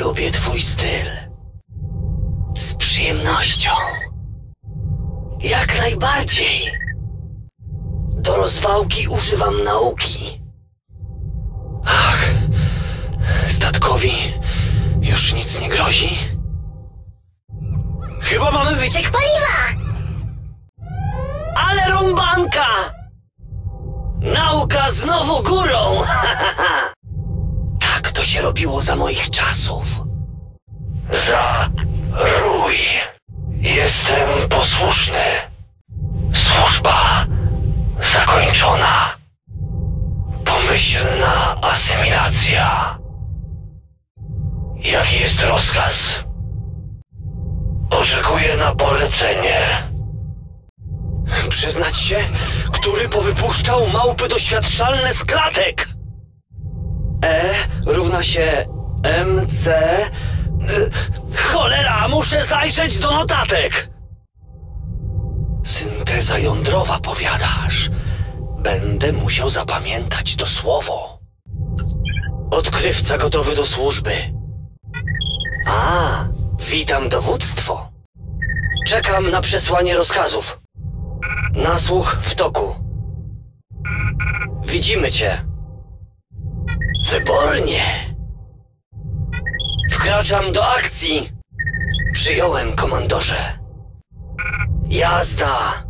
Lubię twój styl. Z przyjemnością. Jak najbardziej. Do rozwałki używam nauki. Ach, statkowi już nic nie grozi. Chyba mamy wyciek Paliwa! Ale rąbanka! Nauka znowu górą! się robiło za moich czasów. Za rój. Jestem posłuszny. Służba zakończona. Pomyślna asymilacja. Jaki jest rozkaz? Oczekuję na polecenie. Przyznać się, który powypuszczał małpy doświadczalne z klatek? Się MC... Y, Cholera, muszę zajrzeć do notatek! Synteza jądrowa, powiadasz. Będę musiał zapamiętać to słowo. Odkrywca gotowy do służby. A, witam dowództwo. Czekam na przesłanie rozkazów. Nasłuch w toku. Widzimy cię. Wybornie. Wkraczam do akcji. Przyjąłem, komandorze. Jazda.